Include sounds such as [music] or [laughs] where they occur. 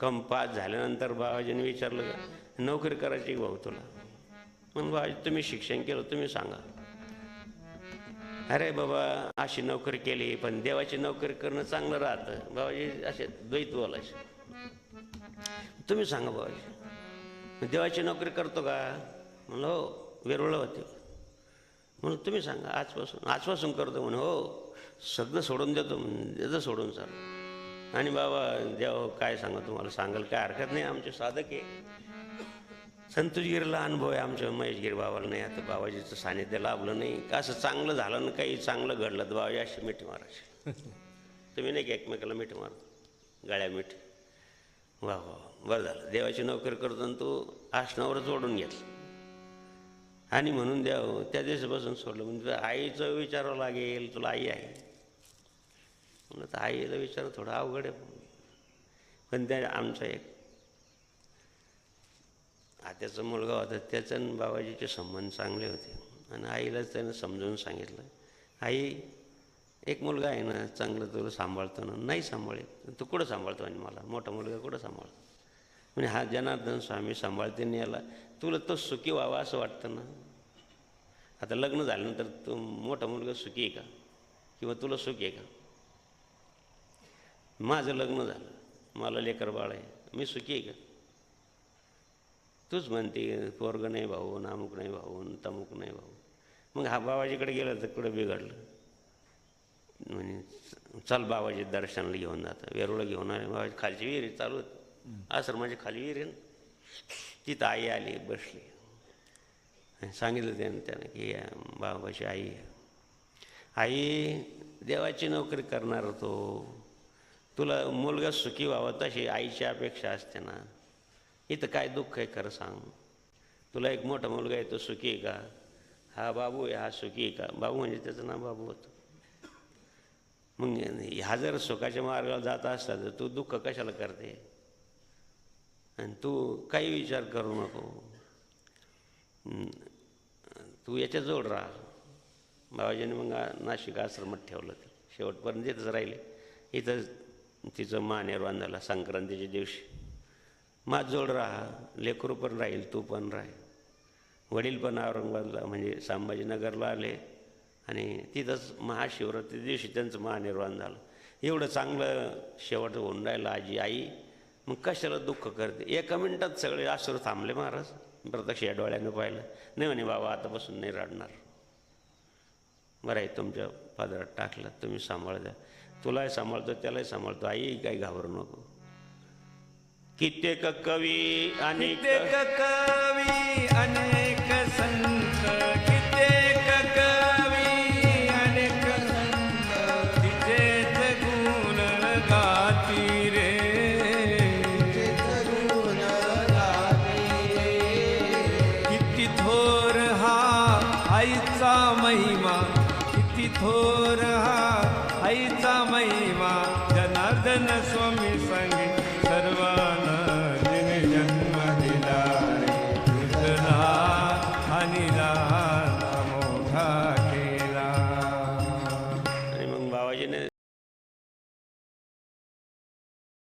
Com pass झाल्यानंतर बाबाजीने विचारलं का नोकरी करायची भाऊ तुला? मग बाबाजी तुम्ही शिक्षण केलं तुम्ही सांगा. अरे बाबा अशी नोकरी केली पण देवाची नोकरी करणं चांगलं राहतं. बाबाजी असे द्वैत बोलायचे. तुम्ही सांगा बाबाजी. देवाची नोकरी करतो का? म्हणलं हो वेरुळं होते. म्हणून तुम्ही सांगा आजपासून आजपासून करतो म्हणून हो. सगळं सोडून देतो म्हणून देतो सोडून सर. आणि बाबा देव काय सांगा तुम्हाला? सांगाल काय हरकत नाही. आमचे साधक आहे. संतोषगिरीला अनुभव आहे आमच्या महेशगिरी बाबाला नाही. आता बाबाजीचं सानिध्य लाभलं नाही. का असं चांगलं झालं ना काही चांगलं घडलं तर बाबाजी अशी मिठी मारायची. [laughs] तुम्ही नाही का एकमेकाला मिठी मारतो गळ्या मिठी. वा वा बरं झालं. देवाची नोकरी करतो आणि तू आसनावरच ओढून घेतलं. आणि म्हणून द्यावं त्या दिवसापासून सोडलं. म्हणजे आईचं विचारावं लागेल. तुला आई आहे. तर आईला विचार थोडा अवघड आहे. पण त्या आमचा एक आत्याचा मुलगा होता त्याचं आणि बाबाजीचे संबंध चांगले होते. आणि आईलाच त्यानं समजावून सांगितलं आई एक मुलगा आहे ना चांगलं तुला सांभाळतो ना नाही सांभाळेल. तू कुठं सांभाळतो आणि मला? मोठा मुलगा कुठं सांभाळतो? म्हणजे हा जनार्दन स्वामी सांभाळते नाही याला तुला तो सुखी व्हावा असं वाटतं ना? आता लग्न झाल्यानंतर तू मोठा मुलगा सुखी आहे का? किंवा तुला सुखी आहे का? माझं लग्न झालं. मला लेकर बाळ आहे. मी सुखी आहे का? तूच म्हणते पोरग नाही भाऊ नामुक नाही भाऊ तमुक नाही भाऊ. मग हा बाबाजीकडे गेला तर कुठं बिघडलं? म्हणजे चल बाबाजी दर्शनाला घेऊन जातं वेरुळं घेऊन आले. बाबाजी खालची विहीर आहे, चालू असं माझी खाली विहीर आहे ना? तिथं आई आली बसली. सांगितलं त्यानं त्यानं की या बाबाची आई आई देवाची नोकरी करणार होतो. तुला मुलगा सुखी व्हावा तशी आईची अपेक्षा असते ना. इथं काय दुःख आहे खरं सांग. तुला एक मोठा मुलगा आहे तो सुखी आहे का? हा बाबू आहे हा सुखी आहे का? बाबू म्हणजे त्याचं नाव बाबू होतं. मग ह्या जर सुखाच्या मार्गाला जात असता तर तू दुःख कशाला करते? आणि तू काही विचार करू नको. तू याच्याजवळ राहा. बाबाजीने मग नाशिक आश्रमात ठेवलं. ते शेवटपर्यंत तिथंच राहिले. इथं तिचं मानेरवान झाला संक्रांतीच्या दिवशी. माझजवळ राहा लेकरू पण राहील तू पण राहील वडील पण औरंगाबादला म्हणजे संभाजीनगरला आले आणि तिथंच महाशिवरात्री दिवशी त्यांचं महानिर्वाण झालं. एवढं चांगलं शेवट होऊन राहिलं आजी आई. मग कशाला दुःख करते? एका मिनटात सगळे आसुर थांबले महाराज. प्रत्यक्ष या डोळ्यानं पाहिलं. नाही म्हणे बाबा आतापासून नाही रडणार. बरं आहे तुमच्या पदरात टाकलं तुम्ही सांभाळ द्या. तुलाही सांभाळतो त्यालाही सांभाळतो. आई काही घाबरू नको. कित्येक कवी आणि कवी अनेक संत. कित्येक कवी अनेक संत. तिचेच गुण गाती रे. किती थोर हा आईचा महिमा. किती थोर हा आईचा महिमा जनार्दन स्वामी सांगे